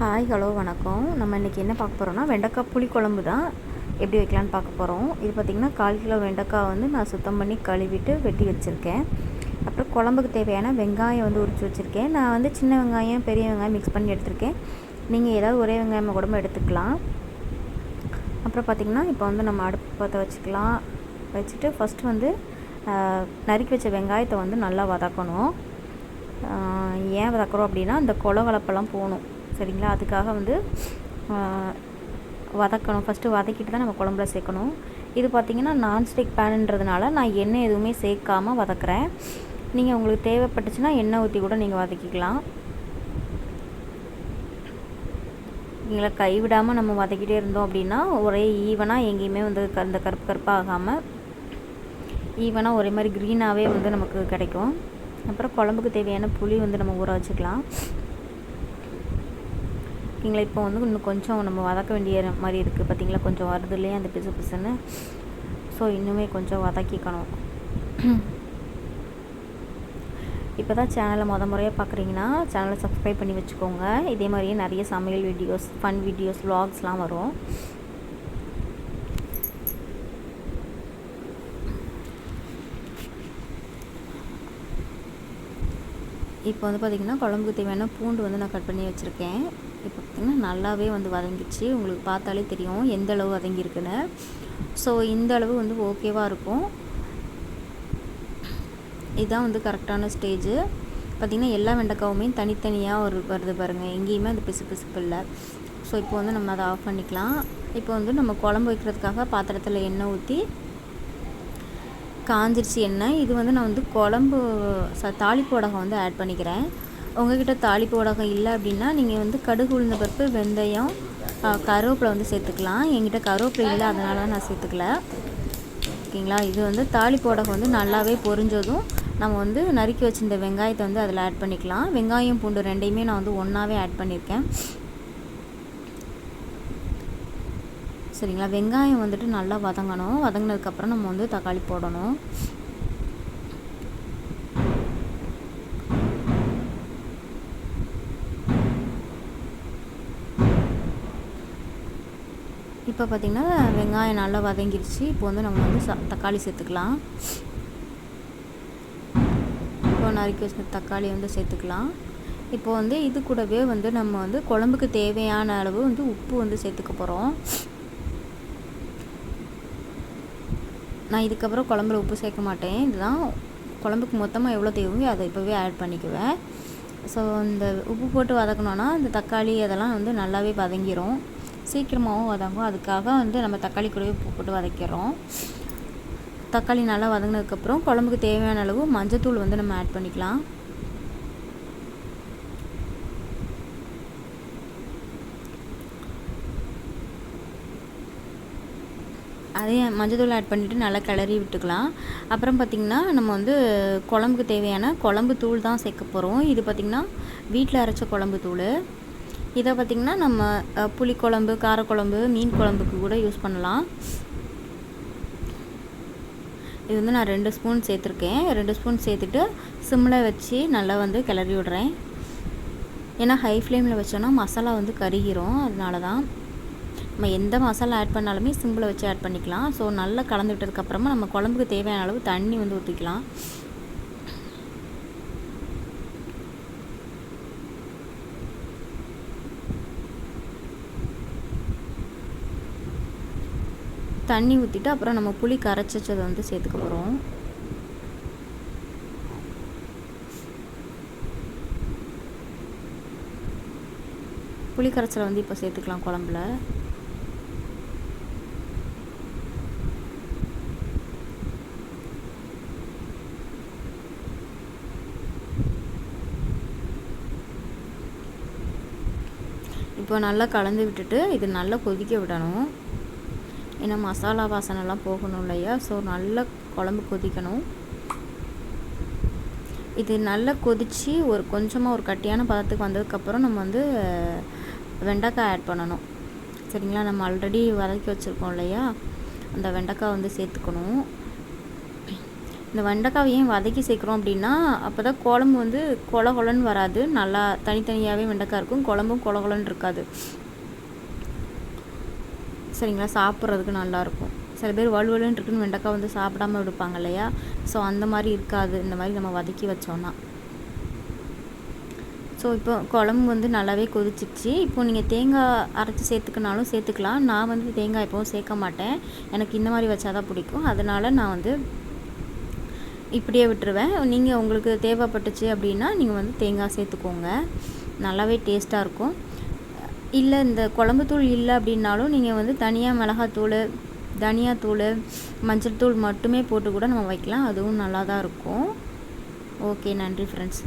Hi hello வணக்கம். நம்ம இன்றைக்கி என்ன பார்க்க போகிறோம்னா வெண்டைக்காய் புளிக்குழம்பு தான் எப்படி வைக்கலான்னு பார்க்க போகிறோம் இது பார்த்திங்கன்னா கால் கிலோ வெண்டைக்காய் வந்து நான் சுத்தம் பண்ணி கழுவிட்டு வெட்டி வச்சுருக்கேன். அப்புறம் குழம்புக்கு தேவையான வெங்காயம் வந்து உரித்து வச்சுருக்கேன். நான் வந்து சின்ன வெங்காயம் பெரிய வெங்காயம் மிக்ஸ் பண்ணி எடுத்திருக்கேன். நீங்கள் ஏதாவது ஒரே வெங்காயமாக கூட எடுத்துக்கலாம். அப்புறம் பார்த்திங்கன்னா இப்போ வந்து நம்ம அடுப்பு பற்ற வச்சுக்கலாம். வச்சுட்டு ஃபஸ்ட்டு வந்து நறுக்கி வச்ச வெங்காயத்தை வந்து நல்லா வதக்கணும். ஏன் வதக்குறோம் அப்படின்னா அந்த கொலவளப்பெல்லாம் போகணும். சரிங்களா? அதுக்காக வந்து வதக்கணும். ஃபஸ்ட்டு வதக்கிட்டு தான் நம்ம குழம்புல சேர்க்கணும். இது பார்த்திங்கன்னா நான்ஸ்டிக் பேனுன்றதுனால நான் எண்ணெய் எதுவுமே சேர்க்காமல் வதக்குறேன். நீங்கள் உங்களுக்கு தேவைப்பட்டுச்சுன்னா எண்ணெய் ஊற்றி கூட நீங்கள் வதக்கிக்கலாம். எங்களை கைவிடாமல் நம்ம வதக்கிட்டே இருந்தோம் அப்படின்னா ஒரே ஈவனாக எங்கேயுமே வந்து க- இந்த கருப்பு கருப்பாக ஆகாமல் ஈவனாக ஒரே மாதிரி க்ரீனாகவே வந்து நமக்கு கிடைக்கும். அப்புறம் குழம்புக்கு தேவையான புளி வந்து நம்ம ஊற வச்சுக்கலாம். பார்த்திங்களா இப்போ வந்து இன்னும் கொஞ்சம் நம்ம வதக்க வேண்டிய மாதிரி இருக்குது பார்த்தீங்களா கொஞ்சம் வருது இல்லையா அந்த பிசு பிசுன்னு. ஸோ இன்னுமே கொஞ்சம் வதக்கிக்கணும். இப்போ தான் சேனலை முத முறையாக பார்க்குறீங்கன்னா சேனலை சப்ஸ்கிரைப் பண்ணி வச்சுக்கோங்க. இதே மாதிரியே நிறைய சமையல் வீடியோஸ் ஃபன் வீடியோஸ் வ்ளாக்ஸ்லாம் வரும். இப்போ வந்து பார்த்திங்கன்னா குழம்புக்கு தேவையான பூண்டு வந்து நான் கட் பண்ணி வச்சுருக்கேன். இப்போ பார்த்திங்கன்னா நல்லாவே வந்து வதங்கிச்சு உங்களுக்கு பார்த்தாலே தெரியும் எந்த அளவு வதங்கியிருக்குன்னு. ஸோ இந்த அளவு வந்து ஓகேவாக இருக்கும். இதுதான் வந்து கரெக்டான ஸ்டேஜு பார்த்திங்கன்னா எல்லா வெண்டைக்காவுமே தனித்தனியாக ஒரு வருது பாருங்கள் எங்கேயுமே அந்த பிசு பிசுப்பு இல்லை. ஸோ இப்போ வந்து நம்ம அதை ஆஃப் பண்ணிக்கலாம். இப்போ வந்து நம்ம குழம்பு வைக்கிறதுக்காக பாத்திரத்தில் எண்ணெய் ஊற்றி காஞ்சிருச்சு எண்ணெய் இது வந்து நான் வந்து குழம்பு ச தாளிப்பு வடகம் வந்து ஆட் பண்ணிக்கிறேன். உங்ககிட்ட தாளிப்பு வடகம் இல்லை அப்படின்னா நீங்கள் வந்து கடுகு உளுந்த பருப்பு வெந்தயம் கருவேப்பிலை வந்து சேர்த்துக்கலாம். என்கிட்ட கருவேப்பிலை இல்லை அதனால தான் நான் சேர்த்துக்கல. ஓகேங்களா? இது வந்து தாளிப்பு வடகம் வந்து நல்லாவே பொரிஞ்சதும் நம்ம வந்து நறுக்கி வச்சிருந்த வெங்காயத்தை வந்து அதில் ஆட் பண்ணிக்கலாம். வெங்காயம் பூண்டு ரெண்டையுமே நான் வந்து ஒன்றாவே ஆட் பண்ணியிருக்கேன் சரிங்களா? வெங்காயம் வந்துட்டு நல்லா வதங்கணும். வதங்கினதுக்கப்புறம் நம்ம வந்து தக்காளி போடணும். இப்போ பார்த்திங்கன்னா வெங்காயம் நல்லா வதங்கிருச்சு. இப்போ வந்து நம்ம வந்து ச தக்காளி சேர்த்துக்கலாம். இப்போ நறுக்கி வச்ச தக்காளி வந்து சேர்த்துக்கலாம். இப்போ வந்து இது கூடவே வந்து நம்ம வந்து குழம்புக்கு தேவையான அளவு வந்து உப்பு வந்து சேர்த்துக்க போகிறோம் நான் இதுக்கப்புறம் குழம்புல உப்பு சேர்க்க மாட்டேன். இதுதான் குழம்புக்கு மொத்தமாக எவ்வளோ தேவையோ அதை இப்போவே ஆட் பண்ணிக்குவேன். ஸோ இந்த உப்பு போட்டு வதக்கணுன்னா இந்த தக்காளி அதெல்லாம் வந்து நல்லாவே வதங்கிரும். சீக்கிரமாகவும் வதங்கும். அதுக்காக வந்து நம்ம தக்காளி கூடவே உப்பு போட்டு வதக்கிறோம். தக்காளி நல்லா வதங்கினதுக்கப்புறம் குழம்புக்கு தேவையான அளவு மஞ்சத்தூள் வந்து நம்ம ஆட் பண்ணிக்கலாம். அதே மஞ்சத்தூள் ஆட் பண்ணிவிட்டு நல்லா கிளறி விட்டுக்கலாம். அப்புறம் பார்த்திங்கன்னா நம்ம வந்து குழம்புக்கு தேவையான குழம்பு தூள் தான் சேர்க்க போகிறோம் இது பார்த்திங்கன்னா வீட்டில் அரைச்ச குழம்பு தூள். இதை பார்த்திங்கன்னா நம்ம புளிக்குழம்பு காரக்குழம்பு மீன் குழம்புக்கு கூட யூஸ் பண்ணலாம். இது வந்து நான் ரெண்டு ஸ்பூன் சேர்த்துருக்கேன். ரெண்டு ஸ்பூன் சேர்த்துட்டு சிம்மில் வச்சு நல்லா வந்து கிளறி விடுறேன். ஏன்னா ஹை ஃப்ளேமில் வச்சோன்னா மசாலா வந்து கருகிரும். அதனால தான் நம்ம எந்த மசாலா ஆட் பண்ணாலுமே சிம்பிளை வச்சு ஆட் பண்ணிக்கலாம். ஸோ நல்லா கலந்து விட்டதுக்கப்புறமா நம்ம குழம்புக்கு தேவையான அளவு தண்ணி வந்து ஊற்றிக்கலாம் தண்ணி ஊற்றிட்டு அப்புறம் நம்ம புளி கரைச்சி வச்சதை வந்து சேர்த்துக்க போகிறோம் புளி கரைச்சலை வந்து இப்போ சேர்த்துக்கலாம் குழம்புல. இப்போ நல்லா கலந்து விட்டுட்டு இது நல்லா கொதிக்க விடணும். ஏன்னா மசாலா வாசனைலாம் போகணும் இல்லையா? ஸோ நல்லா குழம்பு கொதிக்கணும். இது நல்லா கொதித்து ஒரு கொஞ்சமாக ஒரு கட்டியான பதத்துக்கு வந்ததுக்கப்புறம் நம்ம வந்து வெண்டைக்காய் ஆட் பண்ணணும். சரிங்களா? நம்ம ஆல்ரெடி வதக்கி வச்சுருக்கோம் இல்லையா? அந்த வெண்டைக்காய் வந்து சேர்த்துக்கணும். இந்த வெண்டைக்காவை ஏன் வதக்கி சேர்க்குறோம் அப்படின்னா அப்போ தான் குழம்பு வந்து கொல கொலன்னு வராது. நல்லா தனித்தனியாகவே வெண்டைக்காய் இருக்கும். குழம்பும் கொல கொலன்னு இருக்காது. சரிங்களா? சாப்பிட்றதுக்கு நல்லாயிருக்கும். சில பேர் வலுவலுன்னு இருக்குன்னு வெண்டைக்காய் வந்து சாப்பிடாம விடுப்பாங்க இல்லையா? ஸோ அந்த மாதிரி இருக்காது. இந்த மாதிரி நம்ம வதக்கி வச்சோன்னா ஸோ இப்போ குழம்பு வந்து நல்லாவே கொதிச்சிச்சு இப்போ நீங்கள் தேங்காய் அரைச்சி சேர்த்துக்கினாலும் சேர்த்துக்கலாம். நான் வந்து தேங்காய் எப்போவும் சேர்க்க மாட்டேன். எனக்கு இந்த மாதிரி வச்சா தான் பிடிக்கும். அதனால் நான் வந்து இப்படியே விட்டுருவேன். நீங்கள் உங்களுக்கு தேவைப்பட்டுச்சு அப்படின்னா நீங்கள் வந்து தேங்காய் சேர்த்துக்கோங்க. நல்லாவே டேஸ்ட்டாக இருக்கும். இல்லை இந்த குழம்புத்தூள் இல்லை அப்படின்னாலும் நீங்கள் வந்து தனியாக மிளகாத்தூள் தனியாத்தூள் மஞ்சள் தூள் மட்டுமே போட்டு கூட நம்ம வைக்கலாம். அதுவும் நல்லா தான் இருக்கும். ஓகே நன்றி ஃப்ரெண்ட்ஸ்